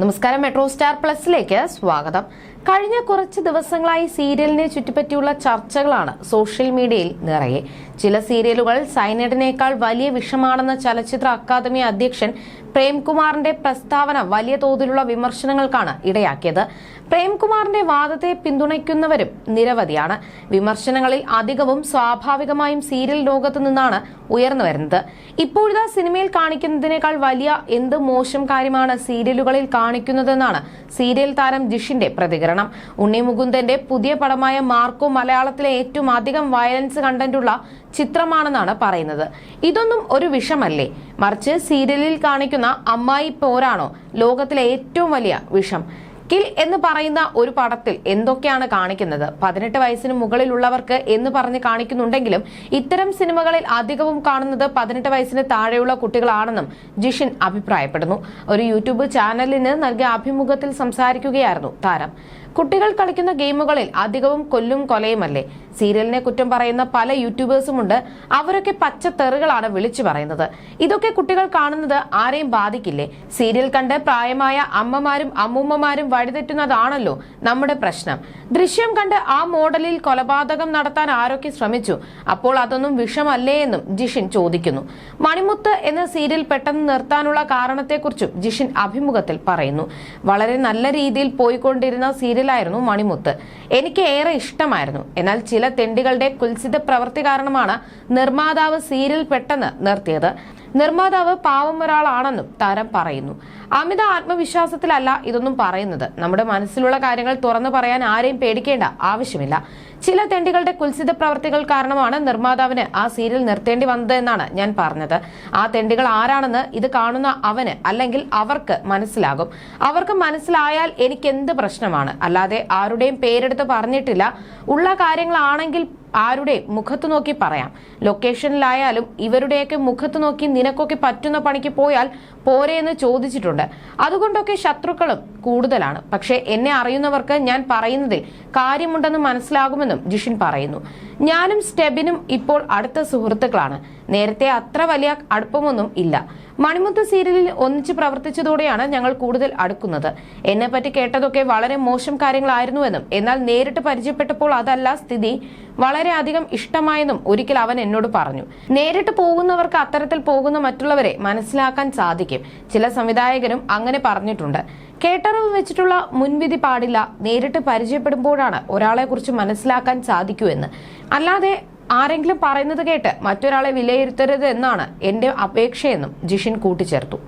നമസ്കാരം metro star പ്ലസിലേക്ക് സ്വാഗതം. കഴിഞ്ഞ കുറച്ച് ദിവസങ്ങളായി സീരിയലിനെ ചുറ്റിപ്പറ്റിയുള്ള ചർച്ചകളാണ് സോഷ്യൽ മീഡിയയിൽ നിറയെ. ചില സീരിയലുകൾ സൈനഡിനേക്കാൾ വലിയ വിഷമാണെന്ന ചലച്ചിത്ര അക്കാദമി അധ്യക്ഷൻ പ്രേംകുമാറിന്റെ പ്രസ്താവന വലിയ തോതിലുള്ള വിമർശനങ്ങൾക്കാണ് ഇടയാക്കിയത്. പ്രേംകുമാറിന്റെ വാദത്തെ പിന്തുണയ്ക്കുന്നവരും നിരവധിയാണ്. വിമർശനങ്ങളിൽ അധികവും സ്വാഭാവികമായും സീരിയൽ ലോകത്തു നിന്നാണ് ഉയർന്നു വരുന്നത്. ഇപ്പോഴിതാ സിനിമയിൽ കാണിക്കുന്നതിനേക്കാൾ വലിയ എന്ത് മോശം കാര്യമാണ് സീരിയലുകളിൽ കാണിക്കുന്നതെന്നാണ് സീരിയൽ താരം ജിഷിന്റെ പ്രതികരണം. ഉണ്ണി മുകുന്ദന്റെ പുതിയ പടമായ മാർക്കോ മലയാളത്തിലെ ഏറ്റവും അധികം വയലൻസ് കണ്ടന്റുള്ള ചിത്രമാണെന്നാണ് പറയുന്നത്. ഇതൊന്നും ഒരു വിഷമല്ലേ? മറിച്ച് സീരിയലിൽ കാണിക്കുന്ന അമ്മായി പോരാണോ? ലോകത്തിലെ ഏറ്റവും വലിയ വിഷം. കിൽ എന്ന് പറയുന്ന ഒരു പടത്തിൽ എന്തൊക്കെയാണ് കാണിക്കുന്നത്? പതിനെട്ട് വയസ്സിന് മുകളിലുള്ളവർക്ക് എന്ന് പറഞ്ഞ് കാണിക്കുന്നുണ്ടെങ്കിലും ഇത്തരം സിനിമകളിൽ അധികവും കാണുന്നത് പതിനെട്ട് വയസ്സിന് താഴെയുള്ള കുട്ടികളാണെന്നും ജിഷിൻ അഭിപ്രായപ്പെടുന്നു. ഒരു യൂട്യൂബ് ചാനലിന് നൽകിയ അഭിമുഖത്തിൽ സംസാരിക്കുകയായിരുന്നു താരം. കുട്ടികൾ കളിക്കുന്ന ഗെയിമുകളിൽ അധികവും കൊല്ലും കൊലയുമല്ലേ? സീരിയലിനെ കുറ്റം പറയുന്ന പല യൂട്യൂബേഴ്സുമുണ്ട്. അവരൊക്കെ പച്ചത്തെറുകളാണ് വിളിച്ചു പറയുന്നത്. ഇതൊക്കെ കുട്ടികൾ കാണുന്നത് ആരെയും ബാധിക്കില്ലേ? സീരിയൽ കണ്ട് പ്രായമായ അമ്മമാരും അമ്മൂമ്മമാരും വഴിതെറ്റുന്നതാണല്ലോ നമ്മുടെ പ്രശ്നം. ദൃശ്യം കണ്ട് ആ മോഡലിൽ കൊലപാതകം നടത്താൻ ആരൊക്കെ ശ്രമിച്ചു? അപ്പോൾ അതൊന്നും വിഷമല്ലേ എന്നും ജിഷിൻ ചോദിക്കുന്നു. മണിമുത്ത് എന്ന സീരിയൽ പെട്ടെന്ന് നിർത്താനുള്ള കാരണത്തെക്കുറിച്ചും ജിഷിൻ അഭിമുഖത്തിൽ പറയുന്നു. വളരെ നല്ല രീതിയിൽ പോയിക്കൊണ്ടിരുന്ന സീരിയലായിരുന്നു മണിമുത്ത്. എനിക്ക് ഏറെ ഇഷ്ടമായിരുന്നു. എന്നാൽ ചില തെണ്ടികളുടെ കുൽസിത പ്രവൃത്തി കാരണമാണ് നിർമ്മാതാവ് സീരിയൽ പെട്ടെന്ന് നിർത്തിയത്. നിർമ്മാതാവ് പാവം ഒരാളാണെന്നും താരം പറയുന്നു. അമിത ആത്മവിശ്വാസത്തിലല്ല ഇതൊന്നും പറയുന്നത്. നമ്മുടെ മനസ്സിലുള്ള കാര്യങ്ങൾ തുറന്നു പറയാൻ ആരെയും പേടിക്കേണ്ട ആവശ്യമില്ല. ചില തെണ്ടികളുടെ കുൽസിത പ്രവർത്തികൾ കാരണമാണ് നിർമ്മാതാവിന് ആ സീരിയൽ നിർത്തേണ്ടി വന്നത് എന്നാണ് ഞാൻ പറഞ്ഞത്. ആ തെണ്ടികൾ ആരാണെന്ന് ഇത് കാണുന്ന അവന് അല്ലെങ്കിൽ അവർക്ക് മനസ്സിലാകും. അവർക്ക് മനസ്സിലായാൽ എനിക്ക് എന്ത് പ്രശ്നമാണ്? അല്ലാതെ ആരുടെയും പേരെടുത്ത് പറഞ്ഞിട്ടില്ല. ഉള്ള കാര്യങ്ങളാണെങ്കിൽ ആരുടെ മുഖത്ത് നോക്കി പറയാം. ലൊക്കേഷനിലായാലും ഇവരുടെയൊക്കെ മുഖത്ത് നോക്കി നിനക്കൊക്കെ പറ്റുന്ന പണിക്ക് പോയാൽ പോരെ എന്ന് ചോദിച്ചിട്ടുണ്ട്. അതുകൊണ്ടൊക്കെ ശത്രുക്കളും കൂടുതലാണ്. പക്ഷേ എന്നെ അറിയുന്നവർക്ക് ഞാൻ പറയുന്നതിൽ കാര്യമുണ്ടെന്ന് മനസ്സിലാകുമെന്നും ജിഷിൻ പറയുന്നു. ഞാനും സ്റ്റെബിനും ഇപ്പോൾ അടുത്ത സുഹൃത്തുക്കളാണ്. നേരത്തെ അത്ര വലിയ അടുപ്പമൊന്നും ഇല്ല. മണിമുത്ത് സീരിയലിൽ ഒന്നിച്ച് പ്രവർത്തിച്ചതോടെയാണ് ഞങ്ങൾ കൂടുതൽ അടുക്കുന്നത്. എന്നെ പറ്റി കേട്ടതൊക്കെ വളരെ മോശം കാര്യങ്ങളായിരുന്നുവെന്നും എന്നാൽ നേരിട്ട് പരിചയപ്പെട്ടപ്പോൾ അതല്ല സ്ഥിതി. വളരെയധികം ഇഷ്ടമായെന്നും ഒരിക്കൽ അവൻ എന്നോട് പറഞ്ഞു. നേരിട്ട് പോകുന്നവർക്ക് അത്തരത്തിൽ പോകുന്ന മറ്റുള്ളവരെ മനസ്സിലാക്കാൻ സാധിക്കും. ചില സംവിധായകരും അങ്ങനെ പറഞ്ഞിട്ടുണ്ട്. കേട്ടറിവ് വെച്ചിട്ടുള്ള മുൻവിധി പാടില്ല നേരിട്ട് പരിചയപ്പെടുമ്പോഴാണ് ഒരാളെ കുറിച്ച് മനസ്സിലാക്കാൻ സാധിക്കൂ എന്ന്. അല്ലാതെ ആരെങ്കിലും പറയുന്നത് കേട്ട് മറ്റൊരാളെ വിലയിരുത്തരുത് എന്നാണ് എന്റെ അപേക്ഷയെന്നും ജിഷിൻ കൂട്ടിച്ചേർത്തു.